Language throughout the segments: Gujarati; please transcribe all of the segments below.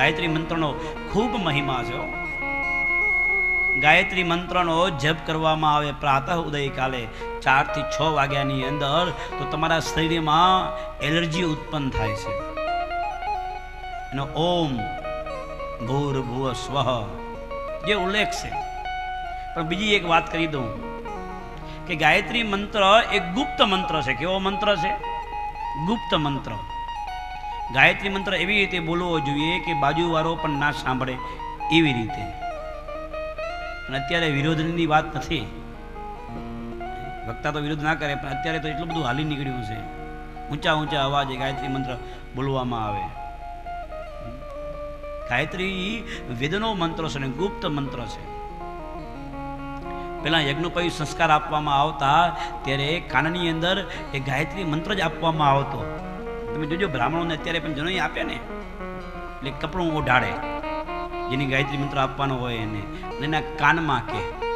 ગાયત્રી મંત્રનો ખૂબ મહિમા છે ગાયત્રી મંત્રનો જપ કરવામાં આવે પ્રાતઃ ઉદય કાલે ચારથી છ વાગ્યાની અંદર તો તમારા શરીરમાં એલર્જી ઉત્પન્ન થાય છે. એનો ઓમ ભૂર ભુવ સ્વહ જે ઉલ્લેખ છે. પણ બીજી એક વાત કરી દઉં કે ગાયત્રી મંત્ર એક ગુપ્ત મંત્ર છે. કેવો મંત્ર છે? ગુપ્ત મંત્ર. ગાયત્રી મંત્ર એવી રીતે બોલવો જોઈએ કે બાજુવાળો પણ ના સાંભળે એવી રીતે. અને અત્યારે વિરોધની વાત નથી. વક્તા તો વિરોધ ના કરે, પણ અત્યારે તો એટલું બધું હાલી નીકળ્યું છે. ઊંચા ઊંચા અવાજે ગાયત્રી મંત્ર બોલવામાં આવે. ગાયત્રી વેદનો મંત્ર છે અને ગુપ્ત મંત્ર છે. પેલા કયું સંસ્કાર આપવામાં આવતા, ત્યારે કાનની અંદર એ ગાયત્રી મંત્ર જ આપવામાં આવતો. તમે જોજો, બ્રાહ્મણોને અત્યારે પણ જનોઈ આપે ને. એટલે કપડું ઓઢાડે જેની ગાયત્રી મંત્ર આપવાનો હોય એને. એના કાનમાં કે.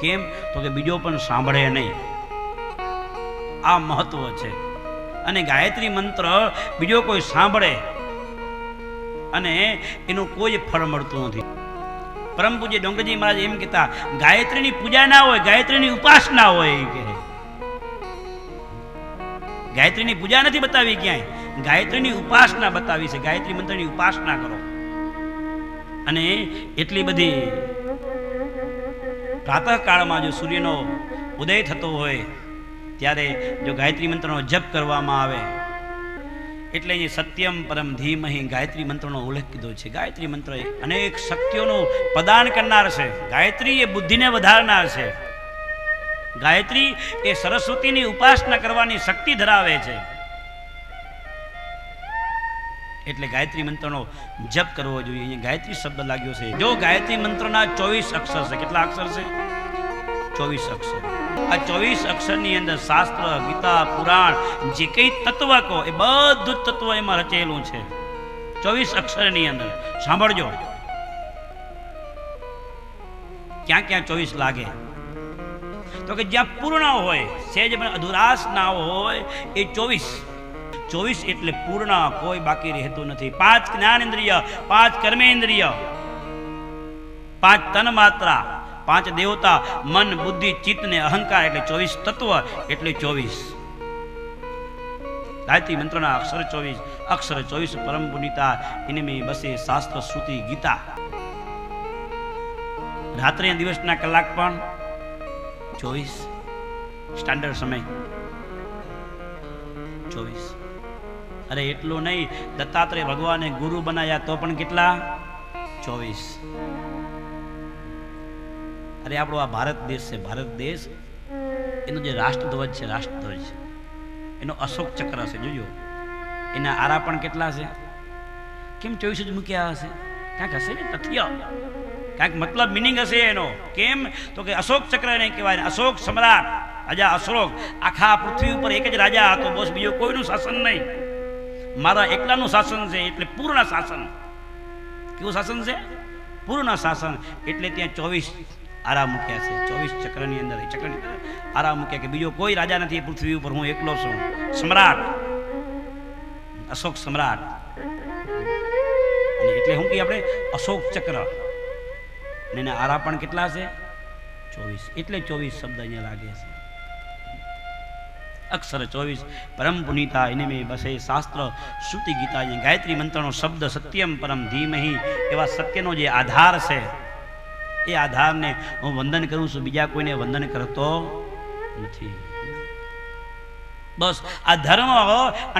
કેમ? તો કે બીજો પણ સાંભળે નહીં. આ મહત્વ છે. અને ગાયત્રી મંત્ર બીજો કોઈ સાંભળે અને એનું કોઈ ફળ મળતું નથી. પરમ પૂજ્ય ડોંગરજી મહારાજ એમ કહેતા, ગાયત્રીની પૂજા ના હોય, ગાયત્રીની ઉપાસના હોય એ કહે. ગાયત્રીની પૂજા નથી બતાવી ક્યાંય. ગાયત્રીની ઉપાસના બતાવી છે. ગાયત્રી મંત્રની ઉપાસના કરો. અને એટલી બધી પ્રાતઃકાળમાં જો સૂર્યનો ઉદય થતો હોય, ત્યારે જો ગાયત્રી મંત્રનો જપ કરવામાં આવે, એટલે અહીં સત્યમ પરમ ધીમહી ગાયત્રી મંત્રનો ઉલ્લેખ કીધો છે. ગાયત્રી મંત્ર અનેક શક્તિઓનું પ્રદાન કરનાર છે. ગાયત્રી એ બુદ્ધિને વધારનાર છે. ગાયત્રી એ સરસ્વતીની ઉપાસના કરવાની શક્તિ ધરાવે છે. એટલે ગાયત્રી મંત્રનો જપ કરવો જોઈએ. અહીંયા ગાયત્રી શબ્દ લાગ્યો છે. જો ગાયત્રી મંત્રના ચોવીસ અક્ષર છે, કેટલા અક્ષર છે? ચોવીસ અક્ષર. આ ચોવીસ અક્ષરની અંદર શાસ્ત્ર, ગીતા, પુરાણ, જે કંઈ તત્વ કહો એ બધું તત્વ એમાં રચેલું છે. ચોવીસ અક્ષરની અંદર. સાંભળજો. ક્યાં ક્યાં ચોવીસ લાગે? તો કે જ્યાં પૂર્ણ હોય સેજ પણ અધુરાશ ના હોય, એ ચોવીસ. ચોવીસ એટલે પૂર્ણ, કોઈ બાકી રહેતું નથી. પાંચ જ્ઞાનેન્દ્રિય, પાંચ કર્મેન્દ્રિય, પાંચ તન માત્રા પાંચ દેવતા, મન, બુદ્ધિ, ચિત્ત ને અહંકાર એટલે ચોવીસ તત્વ, એટલે ચોવીસ. ગાયત્રી મંત્રના અક્ષર ચોવીસ અક્ષર ચોવીસ પરમ પુનિતા, એને મેં બસે શાસ્ત્ર શ્રુતિ ગીતા. રાત્રે દિવસના કલાક પણ ચોવીસ. સ્ટાન્ડર્ડ સમય. ચોવીસ. અરે એટલું નહીં, દત્તાત્રેય ભગવાને ગુરુ બનાવ્યા તો પણ કેટલા? ચોવીસ. અરે આપણો આ ભારત દેશ છે, ભારત દેશ, એનો જે રાષ્ટ્રધ્વજ છે, રાષ્ટ્રધ્વજ એનો અશોક ચક્ર છે, જોજો. એના આરા પણ કેટલા છે? કેમ ચોવીસ જ મૂક્યા હશે? ક્યાંક હશે ને? તથ્ય. કાંઈક મતલબ મિનિંગ હશે એનો? કેમ? તો કે અશોક ચક્ર એને કહેવાય અશોક સમ્રાટ, રાજા અશોક, આખા પૃથ્વી ઉપર એક જ રાજા હતો, બોસ બીજો કોઈનું શાસન નહીં. મારા એકલાનું શાસન છે, એટલે પૂર્ણ શાસન. કેવું શાસન છે? પૂર્ણ શાસન. એટલે ત્યાં ચોવીસ આરામ મૂક્યા છે. ચોવીસ ચક્રની અંદર ચક્રની અંદર આરા મૂક્યા કે બીજો કોઈ રાજા નથી પૃથ્વી ઉપર, હું એકલો છું. સમ્રાટ. અશોક સમ્રાટ. એટલે શું કહીએ આપણે અશોક ચક્ર. અને એના આરા પણ કેટલા છે? ચોવીસ. એટલે ચોવીસ શબ્દ અહીંયા લાગે છે. અક્ષર ચોવીસ. પરમ પુનિતા એને મેં બસે શાસ્ત્ર શ્રુતિ ગીતા અહીંયા ગાયત્રી મંત્રનો શબ્દ સત્યમ પરમ ધીમહી એવા સત્યનો જે આધાર છે, એ આધારને હું વંદન કરું છું. બીજા કોઈને વંદન કરતો નથી. બસ, આ ધર્મ